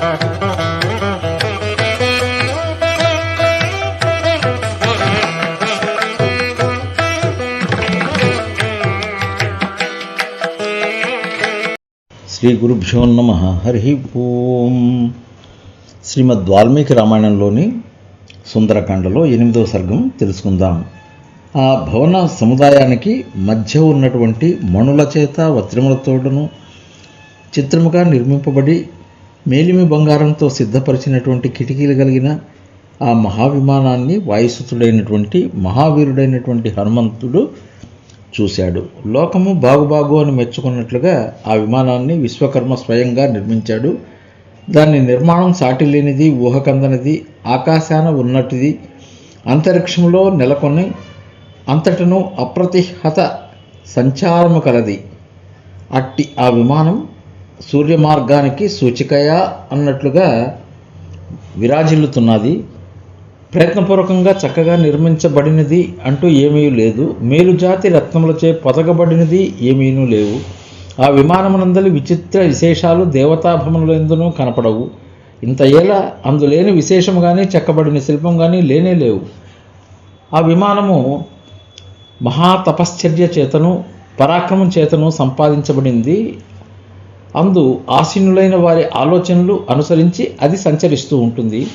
శ్రీ గురుభ్యో నమ. హరి ఓం. శ్రీమద్ వాల్మీకి రామాయణంలోని సుందరకాండలో ఎనిమిదవ సర్గం తెలుసుకుందాం. ఆ భవన సముదాయానికి మధ్య ఉన్నటువంటి మణుల చేత వజ్రములతోడును చిత్రముగా నిర్మింపబడి మేలిమి బంగారంతో సిద్ధపరిచినటువంటి కిటికీలు కలిగిన ఆ మహావిమానాన్ని వాయుసుతుడైనటువంటి మహావీరుడైనటువంటి హనుమంతుడు చూశాడు. లోకము బాగుబాగు అని మెచ్చుకున్నట్లుగా ఆ విమానాన్ని విశ్వకర్మ స్వయంగా నిర్మించాడు. దాని నిర్మాణం సాటి లేనిది ఊహకందనిది ఆకాశాన ఉన్నటిది అంతరిక్షంలో నెలకొని అంతటను అప్రతిహత సంచారము కలది. అట్టి ఆ విమానం సూర్య మార్గానికి సూచికయా అన్నట్లుగా విరాజిల్లుతున్నది. ప్రయత్నపూర్వకంగా చక్కగా నిర్మించబడినది అంటూ ఏమీ లేదు. మేలుజాతి రత్నములచే పొదగబడినది ఏమీనూ లేవు. ఆ విమానమునందలి విచిత్ర విశేషాలు దేవతాభములందునూ కనపడవు. ఇంత ఏలా అందులేని విశేషము కానీ చెక్కబడిన శిల్పం కానీ లేనే లేవు. ఆ విమానము మహాతపశ్చర్య చేతను పరాక్రమం చేతను సంపాదించబడింది. అందు ఆసీనులైన వారి ఆలోచనలు అనుసరించి అది సంచరిస్తూ ఉంటుంది.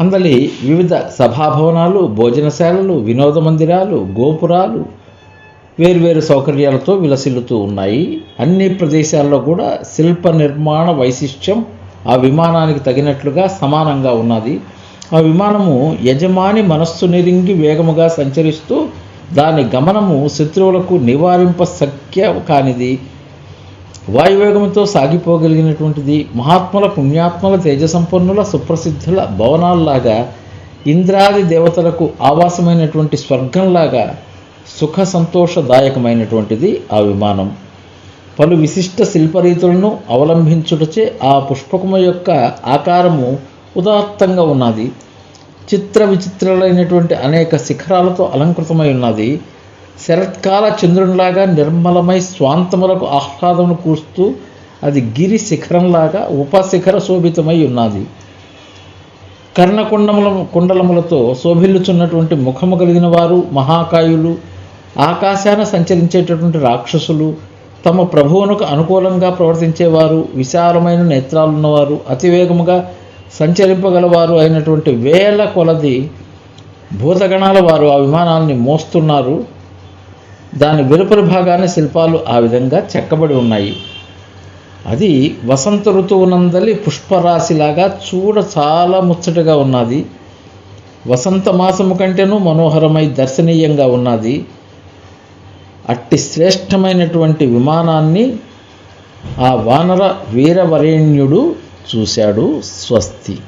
అందలి వివిధ సభాభవనాలు భోజనశాలలు వినోద మందిరాలు గోపురాలు వేర్వేరు సౌకర్యాలతో విలసిల్లుతూ ఉన్నాయి. అన్ని ప్రదేశాల్లో కూడా శిల్ప నిర్మాణ వైశిష్ట్యం ఆ విమానానికి తగినట్లుగా సమానంగా ఉన్నది. ఆ విమానము యజమాని మనస్సు నిరింగి వేగముగా సంచరిస్తూ దాని గమనము శత్రువులకు నివారింప శక్య కానిది. వాయువేగంతో సాగిపోగలిగినటువంటిది మహాత్ముల పుణ్యాత్మల తేజసంపన్నుల సుప్రసిద్ధుల భవనాల్లాగా ఇంద్రాది దేవతలకు ఆవాసమైనటువంటి స్వర్గంలాగా సుఖ సంతోషదాయకమైనటువంటిది ఆ విమానం. పలు విశిష్ట శిల్పరీతులను అవలంబించుటచే ఆ పుష్పకము యొక్క ఆకారము ఉదాత్తంగా ఉన్నది. చిత్ర విచిత్రాలైనటువంటి అనేక శిఖరాలతో అలంకృతమై ఉన్నది. శరత్కాల చంద్రునిలాగా నిర్మలమై స్వాంతములకు ఆహ్లాదమును కూస్తూ అది గిరి శిఖరంలాగా ఉపశిఖర శోభితమై ఉన్నది. కర్ణకుండముల కుండలములతో శోభిల్లుచున్నటువంటి ముఖము కలిగిన వారు మహాకాయులు ఆకాశాన సంచరించేటటువంటి రాక్షసులు తమ ప్రభువునకు అనుకూలంగా ప్రవర్తించేవారు విశాలమైన నేత్రాలున్నవారు అతివేగముగా సంచరింపగలవారు అయినటువంటి వేల కొలది భూతగణాల వారు ఆ విమానాన్ని మోస్తున్నారు. దాని వెలుపల భాగాన్ని శిల్పాలు ఆ విధంగా చెక్కబడి ఉన్నాయి. అది వసంత ఋతువునందలి పుష్పరాశిలాగా చూడ చాలా ముచ్చటగా ఉన్నది. వసంత మాసము కంటేనూ మనోహరమై దర్శనీయంగా ఉన్నది. అట్టి శ్రేష్టమైనటువంటి విమానాన్ని ఆ వానర వీరవరేణ్యుడు చూశాడు స్వస్తి.